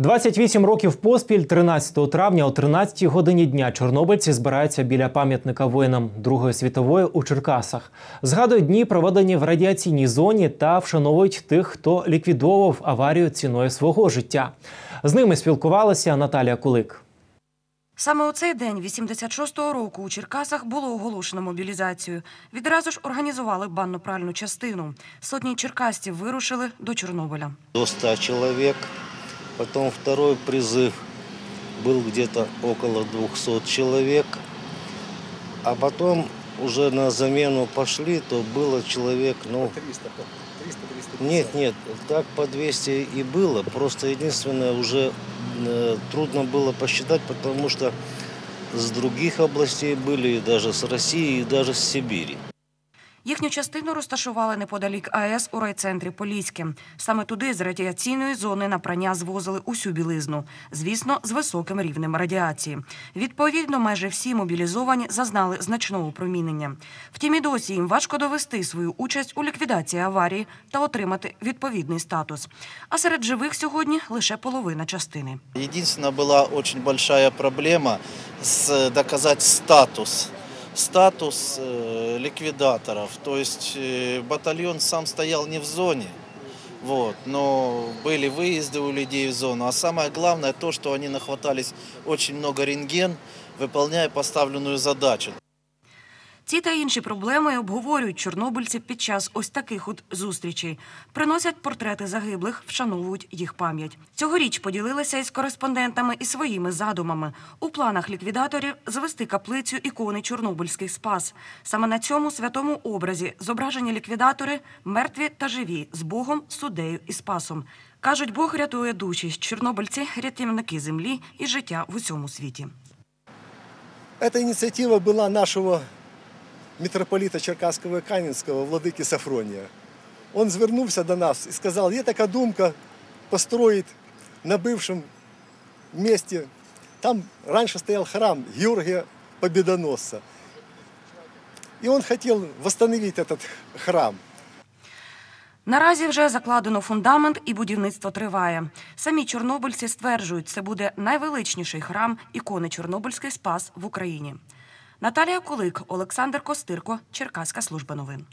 28 років поспіль, 13 травня о 13 годині дня чорнобильці збираються біля пам'ятника воїнам Другої світової у Черкасах. Згадують дні, проведені в радіаційній зоні, та вшановують тих, хто ліквідовував аварію ціною свого життя. З ними спілкувалася Наталія Кулик. Саме у цей день 86-го року у Черкасах було оголошено мобілізацію. Відразу ж організували банно-пральну частину. Сотні черкасців вирушили до Чорнобиля. до 100 человек. Потом второй призыв был где-то около 200 человек. А потом уже на замену пошли, то было человек, ну... 300, 300, Нет, нет, так по 200 и было. Просто единственное, уже э, трудно было посчитать, потому что с других областей были, и даже с России, и даже с Сибири. Їхню частину розташували неподалік АЕС у райцентрі Поліське. Саме туди з радіаційної зони на прання звозили усю білизну. Звісно, з високим рівнем радіації. Відповідно, майже всі мобілізовані зазнали значного промінення. Втім, і досі їм важко довести свою участь у ліквідації аварії та отримати відповідний статус. А серед живих сьогодні лише половина частини. Единственная была очень большая проблема с доказать статус Статус э, ликвидаторов. То есть э, батальон сам стоял не в зоне, вот, но были выезды у людей в зону. А самое главное то, что они нахватались очень много рентген, выполняя поставленную задачу. Ці та інші проблеми обговорюють чорнобильці під час ось таких от зустрічей. Приносять портрети загиблих, вшановують їх пам'ять. Цьогоріч поділилися із кореспондентами і своїми задумами. У планах ліквідаторів звести каплицю ікони Чорнобильський спас. Саме на цьому святому образі зображені ліквідатори мертві та живі з Богом, суддею і спасом. Кажуть, Бог рятує душі. Чорнобильці рятівники землі і життя в усьому світі. Эта инициатива была нашего митрополита Черкаського і Кам'янського владики Сафронія. Он звернувся до нас і сказав, є така думка построить на бывшем месте. Там раньше стоял храм Георгия Победоносца. И он хотел восстановить этот храм. Наразі вже закладено фундамент і будівництво триває. Самі чорнобильці стверджують, це буде найвеличніший храм ікони Чорнобильський спас в Україні. Наталія Кулик, Олександр Костирко, Черкаська служба новин.